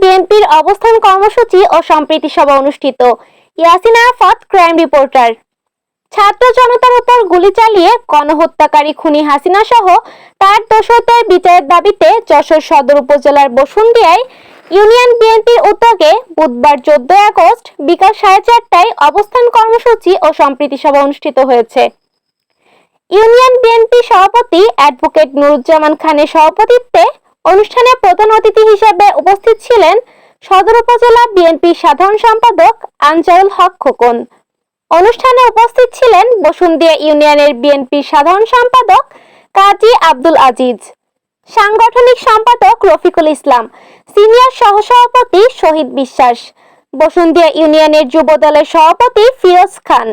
বিএনপির অবস্থান কর্মসূচি ও সম্প্রীতি সভা অনুষ্ঠিত। Crime reporter. ছাত্র জনতার উপর গুলি চালিয়ে গণহত্যাকারী খুনি হাসিনা সহ তার বিচারের দাবিতে যশোর সদর উপজেলার বসুন্ধিয়ায় ইউনিয়ন বিএনপির উদ্যোগে বুধবার চোদ্দ আগস্ট বিকাল সাড়ে চারটায় অবস্থান কর্মসূচি ও সম্প্রীতি সভা অনুষ্ঠিত হয়েছে। ইউনিয়ন বিএনপি সভাপতি অ্যাডভোকেট নুরুজ্জামান খানের সভাপতিত্বে অনুষ্ঠানে প্রধান অতিথি হিসেবে উপস্থিত ছিলেন সদর উপজেলা বিএনপির সাধারণ সম্পাদক আনজারুল হক খোকন। অনুষ্ঠানে উপস্থিত ছিলেন বসুন্দিয়া ইউনিয়নের বিএনপির সাধারণ সম্পাদক কাজী আব্দুল আজিজ, সাংগঠনিক সম্পাদক রফিকুল ইসলাম, সিনিয়র সহসভাপতি শহীদ বিশ্বাস বসুন্দিয়া ইউনিয়নের যুব দলের সভাপতি ফিরোজ খান,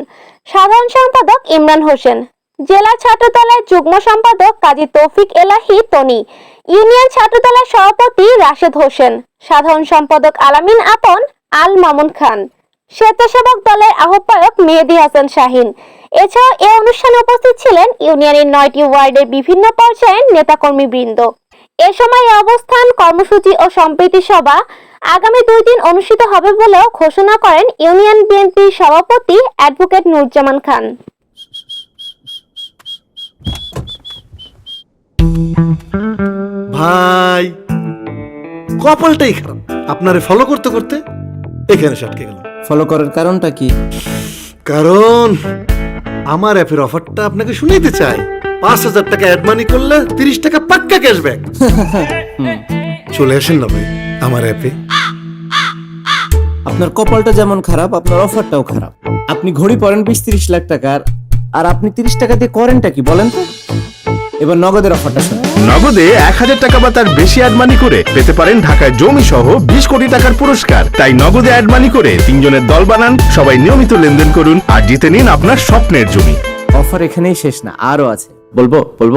সাধারণ সম্পাদক ইমরান হোসেন জেলা ছাত্রদলের যুগ্ম সম্পাদক কাজী তৌফিক এলাহি তনি, ইউনিয়ন ছাত্রদলের সভাপতি রাশেদ হোসেন, সাধারণ সম্পাদক আলামিন আপন আল মামুন খান, স্বেচ্ছাসেবক দলের আহ্বায়ক মেহেদি হাসান শাহিন। এছাড়াও এ অনুষ্ঠানে উপস্থিত ছিলেন ইউনিয়নের নয়টি ওয়ার্ডের বিভিন্ন পর্যায়ের নেতাকর্মী বৃন্দ এ সময় অবস্থান কর্মসূচি ও সম্প্রীতি সভা আগামী দুই দিন অনুষ্ঠিত হবে বলেও ঘোষণা করেন ইউনিয়ন বিএনপির সভাপতি অ্যাডভোকেট নুরজামান খান। ভাই কপালটাই খারাপ। আপনারে ফলো করতে করতে এখানে এসে আটকে গেলাম। ফলো করার কারণটা কি? কারণ আমার অ্যাপের অফারটা আপনাকে শুনাইতে চাই। পাঁচ হাজার টাকা অ্যাড মানি করলে তিরিশ টাকা পাক্কা ক্যাশব্যাক চলে আসেন না ভাই আমার অ্যাপে। আপনার কপালটা যেমন খারাপ আপনার অফারটাও খারাপ। আপনি ঘড়ি পরেন বিশ তিরিশ লাখ টাকার আর আপনি তিরিশ টাকা দিয়ে করেনটা কি বলেন তো? এবার নগদের অফারটা শুনুন। নগদে এক হাজার টাকা বা তার বেশি অ্যাডমানি করে পেতে পারেন ঢাকায় জমি সহ বিশ কোটি টাকার পুরস্কার। তাই নগদে অ্যাডমানি করে তিনজনের দল বানান, সবাই নিয়মিত লেনদেন করুন আর জিতে নিন আপনার স্বপ্নের জমি। অফার এখানেই শেষ না, আরও আছে। বলব বলব?